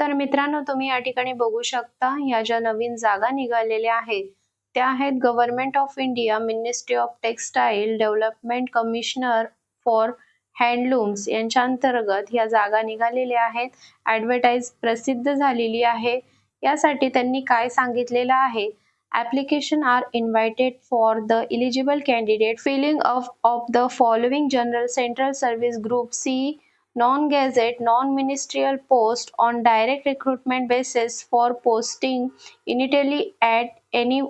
तर मित्रांनो तुम्ही या ठिकाणी बघू शकता या ज्या नवीन जागा निघालेल्या आहेत त्या आहेत government of India ministry of textile development commissioner for handlooms यांच्या अंतर्गत या जागा निघालेल्या आहेत ॲडव्हर्टाईज प्रसिद्ध झालेली आहे. यासाठी त्यांनी काय सांगितलेलं आहे? Application are invited for the eligible candidate filling of of the following general central service group C non-gazette non-ministerial post on direct recruitment basis for posting initially at any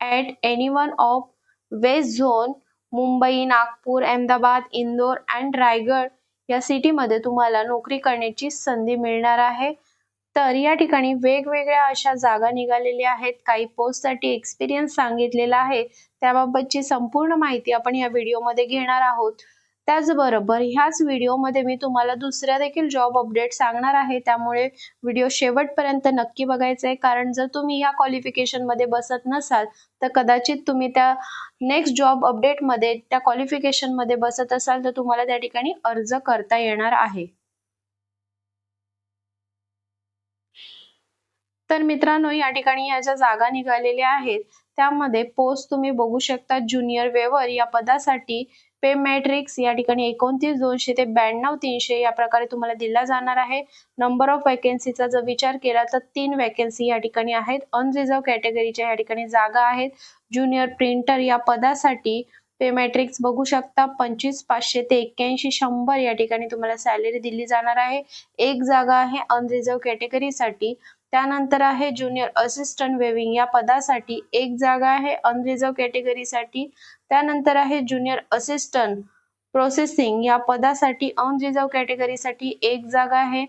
at any one of west zone Mumbai Nagpur Ahmedabad Indore and Raigad या सिटीमध्ये तुम्हाला नोकरी करण्याची संधी मिळणार आहे. तर या ठिकाणी वेगवेगळ्या अशा जागा निघालेल्या आहेत. काही पोस्टसाठी एक्सपिरियन्स सांगितलेला आहे. त्याबाबतची संपूर्ण माहिती आपण या व्हिडिओमध्ये घेणार आहोत. त्याचबरोबर ह्याच व्हिडिओमध्ये मी तुम्हाला दुसऱ्या देखील जॉब अपडेट सांगणार आहे. त्यामुळे व्हिडिओ शेवटपर्यंत नक्की बघायचा आहे कारण जर तुम्ही या क्वालिफिकेशनमध्ये बसत नसाल तर कदाचित तुम्ही त्या नेक्स्ट जॉब अपडेटमध्ये त्या क्वालिफिकेशनमध्ये बसत असाल तर तुम्हाला त्या ठिकाणी अर्ज करता येणार आहे. तर मित्रांनो या ठिकाणी या ज्या जागा निघालेल्या आहेत त्यामध्ये पोस्ट तुम्ही बघू शकता. ज्युनियर वेवर या पदासाठी पे मॅट्रिक्स या ठिकाणी एकोणतीस दोनशे ते ब्याण्णव तीनशे या प्रकारे तुम्हाला दिला जाणार आहे. नंबर ऑफ वॅकन्सीचा जर विचार केला तर तीन वॅकन्सी या ठिकाणी आहेत. अनरिझर्व कॅटेगरीच्या या ठिकाणी जागा आहेत. ज्युनियर प्रिंटर या पदासाठी पे मॅट्रिक्स बघू शकता. पंचवीस पाचशे ते एक्क्याऐंशी शंभर या ठिकाणी तुम्हाला सॅलरी दिली जाणार आहे. एक जागा आहे अनरिझर्व कॅटेगरीसाठी त्यानंतर आहे ज्युनियर असिस्टंट वेविंग या पदासाठी एक जागा आहे अनरिझर्व कॅटेगरीसाठी त्यानंतर आहे ज्युनियर असिस्टंट प्रोसेसिंग या पदासाठी अनरिझर्व कॅटेगरीसाठी एक जागा आहे.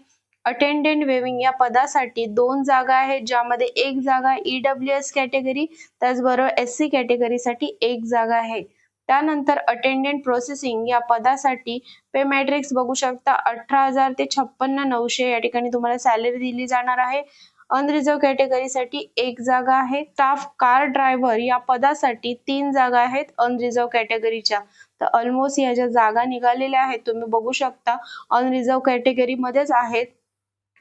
अटेंडंट वेविंग या पदासाठी दोन जागा आहेत ज्यामध्ये एक जागा ईडब्ल्यू एस कॅटेगरी त्याचबरोबर एस सी कॅटेगरीसाठी एक जागा आहे. त्यानंतर अटेंडेंट प्रोसेसिंग या पदासाठी पे मॅट्रिक्स बघू शकता अठरा हजार ते छप्पन्न नऊशे या ठिकाणी तुम्हाला सॅलरी दिली जाणार आहे. अनरिझर्व कॅटेगरीसाठी एक जागा आहे. स्टाफ कार ड्रायव्हर या पदासाठी तीन जागा आहेत अनरिझर्व कॅटेगरीच्या तर ऑलमोस्ट या ज्या जागा निघालेल्या आहेत तुम्ही बघू शकता अनरिझर्व कॅटेगरी मध्येच आहेत.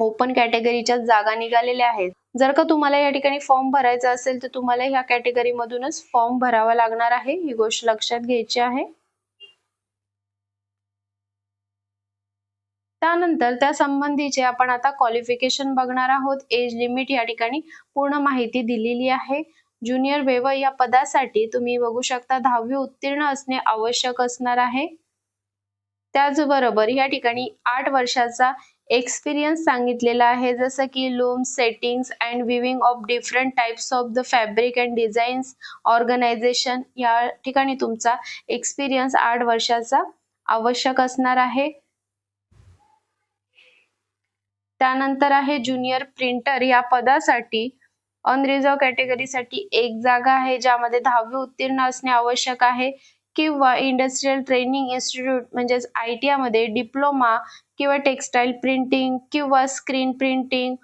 ओपन कॅटेगरीच्या जागा निघालेल्या आहेत. जर का तुम्हाला या ठिकाणी फॉर्म भरायचा असेल तर तुम्हाला ह्या कॅटेगरी मधूनच फॉर्म भरावा लागणार आहे. ही गोष्ट लक्षात घ्यायची आहे. त्यानंतर त्या संबंधीचे आपण आता क्वालिफिकेशन बघणार आहोत. एज लिमिट या ठिकाणी पूर्ण माहिती दिलेली आहे. ज्युनियर वेव या पदासाठी तुम्ही बघू शकता दहावी उत्तीर्ण असणे आवश्यक असणार आहे. त्याचबरोबर या ठिकाणी आठ वर्षाचा एक्सपिरियन्स सांगितलेला आहे. जसं की loom settings and weaving of different types of the fabric and designs organisation या ठिकाणी तुमचा एक्सपिरियन्स आठ वर्षाचा आवश्यक असणार आहे. त्यानंतर आहे ज्युनियर प्रिंटर या पदासाठी अनरिझर्व कॅटेगरीसाठी एक जागा आहे ज्यामध्ये दहावी उत्तीर्ण असणे आवश्यक आहे. किंवा इंडस्ट्रीयल ट्रेनिंग इन्स्टिट्यूट म्हणजेच आय टी मध्ये डिप्लोमा किंवा टेक्सटाईल प्रिंटिंग किंवा स्क्रीन प्रिंटिंग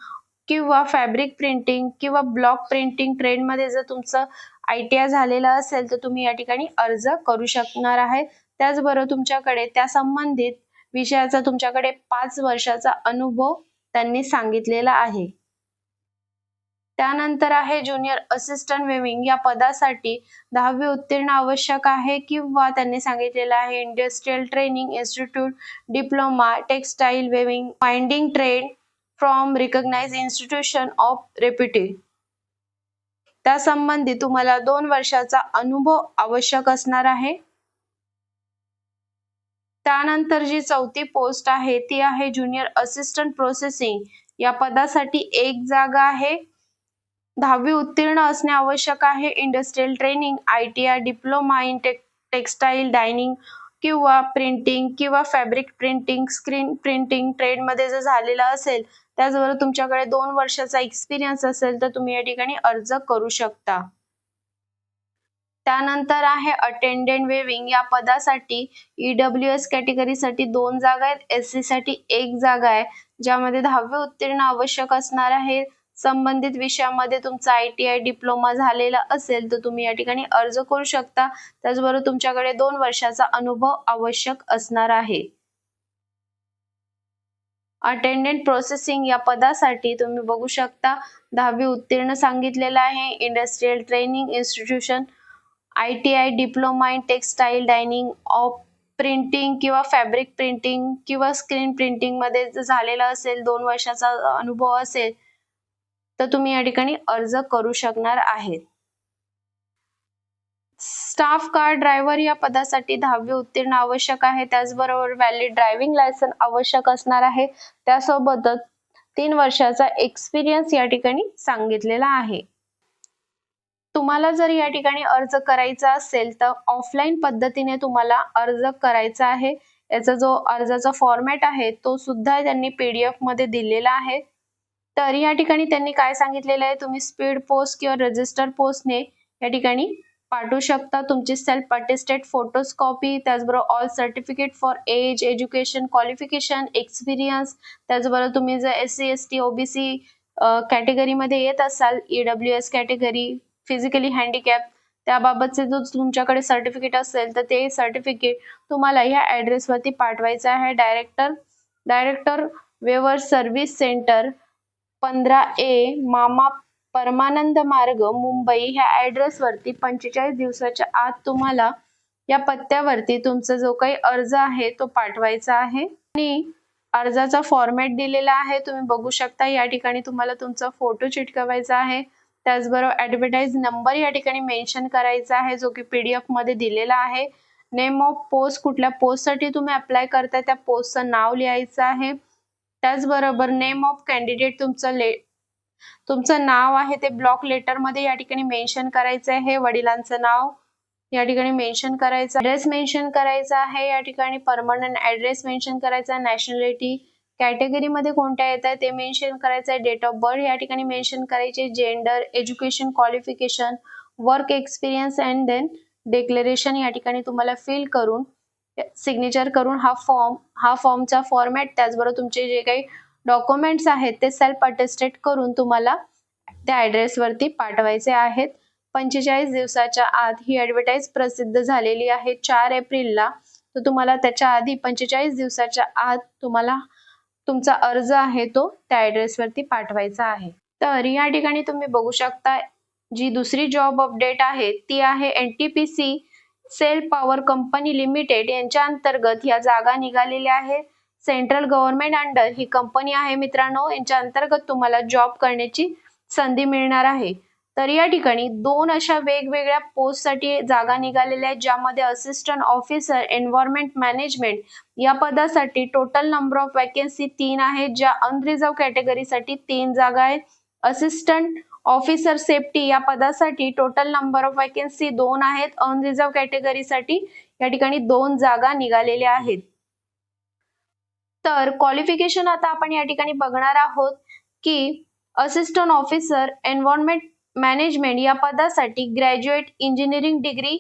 किंवा फॅब्रिक प्रिंटिंग किंवा ब्लॉक प्रिंटिंग ट्रेंडमध्ये जर तुमचं आय टी आय झालेलं असेल तर तुम्ही या ठिकाणी अर्ज करू शकणार आहे त्याचबरोबर तुमच्याकडे त्या संबंधित विषयाचा तुमच्याकडे पाच वर्षाचा अनुभव त्यांनी सांगितलेलं आहे. त्यानंतर आहे ज्युनियर असिस्टंट वेविंग या पदासाठी दहावी उत्तीर्ण आवश्यक आहे किंवा त्यांनी सांगितलेलं आहे industrial training institute diploma textile weaving finding trade from recognise institution of repute त्यासंबंधी तुम्हाला दोन वर्षाचा अनुभव आवश्यक असणार आहे. त्यानंतर जी चौथी पोस्ट आहे ती आहे ज्युनियर असिस्टंट प्रोसेसिंग या पदासाठी एक जागा आहे. दहावी उत्तीर्ण असणे आवश्यक आहे. Industrial training I T I diploma in textile dyeing किंवा प्रिंटिंग किंवा फॅब्रिक प्रिंटिंग स्क्रीन प्रिंटिंग ट्रेडमध्ये जर झालेला असेल त्याचबरोबर तुमच्याकडे दोन वर्षाचा एक्सपिरियन्स असेल तर तुम्ही या ठिकाणी अर्ज करू शकता. त्यानंतर आहे अटेंडेंट वेविंग या पदासाठी ईडब्ल्यू एस कॅटेगरीसाठी दोन जागा आहेत. एस सी साठी एक जागा आहे. ज्यामध्ये दहावी उत्तीर्ण आवश्यक असणार आहे. संबंधित विषयामध्ये तुमचा आय टी आय डिप्लोमा झालेला असेल तर तुम्ही या ठिकाणी अर्ज करू शकता. त्याचबरोबर तुमच्याकडे दोन वर्षाचा अनुभव आवश्यक असणार आहे. अटेंडंट प्रोसेसिंग या पदासाठी तुम्ही बघू शकता. दहावी उत्तीर्ण सांगितलेलं आहे. Industrial training institution I T I diploma in textile dyeing of printing किंवा फॅब्रिक प्रिंटिंग किंवा स्क्रीन प्रिंटिंगमध्ये जर झालेला असेल दोन वर्षाचा अनुभव असेल तर तुम्ही या ठिकाणी अर्ज करू शकणार आहेत. स्टाफ कार ड्रायव्हर या पदासाठी दहावी उत्तीर्ण आवश्यक आहे. त्याचबरोबर व्हॅलिड ड्रायव्हिंग लायसन आवश्यक असणार आहे. त्यासोबतच तीन वर्षाचा एक्सपिरियन्स या ठिकाणी सांगितलेला आहे. तुम्हाला जर या ठिकाणी अर्ज करायचा असेल तर ऑफलाईन पद्धतीने तुम्हाला अर्ज करायचा आहे. याचा जो अर्जाचा फॉर्मॅट आहे तो सुद्धा त्यांनी पीडीएफमध्ये दिलेला आहे. तर या ठिकाणी त्यांनी काय सांगितलेलं आहे तुम्ही स्पीड पोस्ट किंवा रजिस्टर पोस्टने या ठिकाणी पाठवू शकता. तुमची सेल्फ अटेस्टेड फोटोज कॉपी त्याचबरोबर all certificate for age education qualification experience त्याचबरोबर तुम्ही जर S C S T OBC कॅटेगरीमध्ये येत असाल EW S category physically handicap त्याबाबतचे जो तुमच्याकडे सर्टिफिकेट असेल तर ते सर्टिफिकेट तुम्हाला ह्या ऍड्रेसवरती पाठवायचं आहे. Director director weaver service centre पंधरा ए मामा परमानंद मार्ग मुंबई. ह्या ॲड्रेसवरती पंचेचाळीस दिवसाच्या आत तुम्हाला या पत्त्यावरती तुमचा जो काही अर्ज आहे तो पाठवायचा आहे. आणि अर्जाचा फॉर्मॅट दिलेला आहे. तुम्ही बघू शकता या ठिकाणी तुम्हाला तुमचा फोटो चिटकवायचा आहे. त्याचबरोबर ऍडव्हर्टाईज नंबर या ठिकाणी मेन्शन करायचा आहे जो की पीडीएफमध्ये दिलेला आहे. नेम ऑफ पोस्ट कुठल्या पोस्टसाठी तुम्ही अप्लाय करताय त्या पोस्टचं नाव लिहायचं आहे. त्याचबरोबर नेम ऑफ कॅन्डिडेट तुमचं ले तुमचं नाव आहे ते ब्लॉक लेटरमध्ये या ठिकाणी मेन्शन करायचं आहे. वडिलांचं नाव या ठिकाणी मेन्शन करायचं ऍड्रेस मेन्शन करायचा आहे या ठिकाणी परमनंट ऍड्रेस मेन्शन करायचा नॅशनॅलिटी कॅटेगरी मध्ये कोणत्या येत आहे ते मेन्शन करायचं आहे डेट ऑफ बर्थ या ठिकाणी मेन्शन करायचे. Gender education qualification work experience and then declaration या ठिकाणी तुम्हाला फिल करून सिग्नेचर करून हा फॉर्म हा फॉर्मचा फॉर्मॅट त्याचबरोबर तुमचे जे काही डॉक्युमेंट्स आहेत ते सेल्फ अटेस्टेड करून तुम्हाला त्या ऍड्रेसवरती पाठवायचे आहेत. पंचेचाळीस दिवसाच्या आत ही ॲडव्हर्टाईज प्रसिद्ध झालेली आहे. चार एप्रिलला. तर तुम्हाला त्याच्या आधी पंचेचाळीस दिवसाच्या आत तुम्हाला तुमचा अर्ज आहे तो त्या ऍड्रेसवरती पाठवायचा आहे. तर या ठिकाणी तुम्ही बघू शकता जी दुसरी जॉब अपडेट आहे ती आहे N T P C SAIL power company limited यांच्या अंतर्गत या जागा निघालेल्या आहेत सेंट्रल गव्हर्नमेंट अंडर ही कंपनी आहे मित्रांनो. यांच्या अंतर्गत तुम्हाला जॉब करण्याची संधी मिळणार आहे. तर या ठिकाणी दोन अशा वेगवेगळ्या पोस्टसाठी जागा निघालेल्या आहेत ज्यामध्ये असिस्टंट ऑफिसर एन्व्हायरमेंट मॅनेजमेंट या पदासाठी टोटल नंबर ऑफ वॅकन्सी तीन आहेत ज्या अनरिझर्व कॅटेगरीसाठी तीन जागा आहेत. असिस्टंट ऑफिसर सेफ्टी या पदासाठी टोटल नंबर ऑफ वॅकन्सी दोन आहेत अनरिझर्व कॅटेगरीसाठी या ठिकाणी दोन जागा निघालेल्या आहेत. तर क्वालिफिकेशन आता आपण या ठिकाणी बघणार आहोत की असिस्टंट ऑफिसर एन्व्हायरमेंट मॅनेजमेंट या पदासाठी graduate engineering degree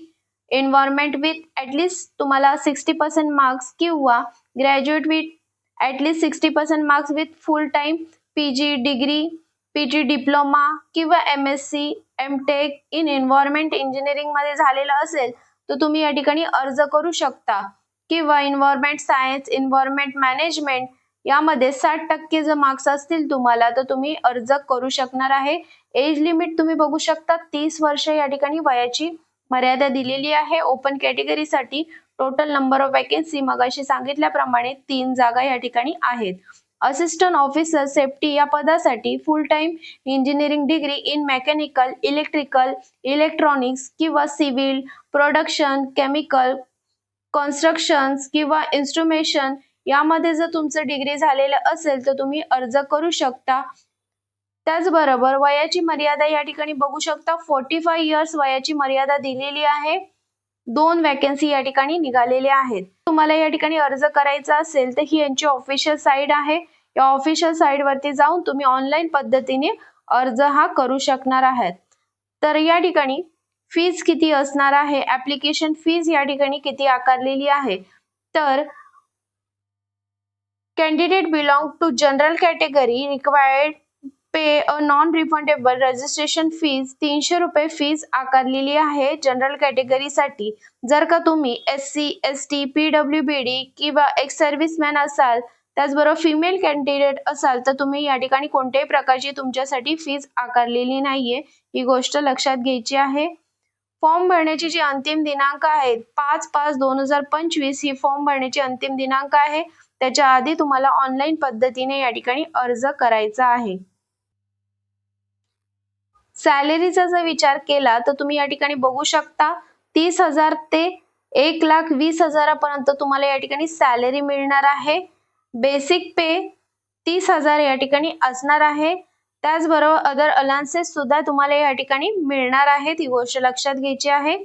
environment with at least तुम्हाला सिक्स्टी पर्सेंट मार्क्स किंवा graduate with at least sixty percent marks with full time P G degree P G diploma किंवा M S C M tech in environment इंजिनिअरिंगमध्ये झालेलं असेल तर तुम्ही या ठिकाणी अर्ज करू शकता. किंवा इन्व्हायरमेंट सायन्स इन्व्हायरमेंट मॅनेजमेंट यामध्ये साठ टक्के जर मार्क्स असतील तुम्हाला तर तुम्ही अर्ज करू शकणार आहे. एज लिमिट तुम्ही बघू शकता तीस वर्ष या ठिकाणी वयाची मर्यादा दिलेली आहे. ओपन कॅटेगरीसाठी टोटल नंबर ऑफ वॅकन्सी मगाशी सांगितल्याप्रमाणे तीन जागा या ठिकाणी आहेत. असिस्टंट ऑफिसर सेफ्टी या पदासाठी full time engineering degree in mechanical electrical electronics किंवा सिव्हिल प्रोडक्शन केमिकल कन्स्ट्रक्शन किंवा इन्स्ट्रुमेशन यामध्ये जर तुमचं डिग्री झालेलं असेल तर तुम्ही अर्ज करू शकता. त्याचबरोबर वयाची मर्यादा या ठिकाणी बघू शकता. फोर्टी फाय इयर्स वयाची मर्यादा दिलेली आहे. दोन वॅकन्सी या ठिकाणी निघालेल्या आहेत. तुम्हाला या ठिकाणी अर्ज करायचा असेल तर ही यांची ऑफिशियल साईट आहे. या ऑफिशियल साईट वरती जाऊन तुम्ही ऑनलाईन पद्धतीने अर्ज हा करू शकणार आहात. तर या ठिकाणी फीज किती असणार आहे? ऍप्लिकेशन फीज या ठिकाणी किती आकारलेली आहे? तर candidate belong to general category required pay a non refundable registration fees तीनशे रुपये फीज आकारलेली आहे जनरल कॅटेगरीसाठी जर का तुम्ही S C S T P W B D किंवा एक्स सर्व्हिसमॅन असाल त्याचबरोबर फिमेल कॅन्डिडेट असाल तर तुम्ही या ठिकाणी कोणत्याही प्रकारची तुमच्यासाठी फीज आकारलेली नाहीये. ही गोष्ट लक्षात घ्यायची आहे. फॉर्म भरण्याची जी अंतिम दिनांक आहे पाच पाच दोन हजार पंचवीस ही फॉर्म भरण्याची अंतिम दिनांक आहे. त्याच्या आधी तुम्हाला ऑनलाईन पद्धतीने या ठिकाणी अर्ज करायचा आहे. सॅलरीचा जर विचार केला तर तुम्ही या ठिकाणी बघू शकता तीस हजार ते एक लाख वीस हजारापर्यंत तुम्हाला या ठिकाणी सॅलरी मिळणार आहे. बेसिक पे तीस हजार या ठिकाणी असणार आहे. त्याचबरोबर अदर अलान्सेस सुद्धा तुम्हाला या ठिकाणी मिळणार आहेत ही गोष्ट लक्षात घ्यायची आहे.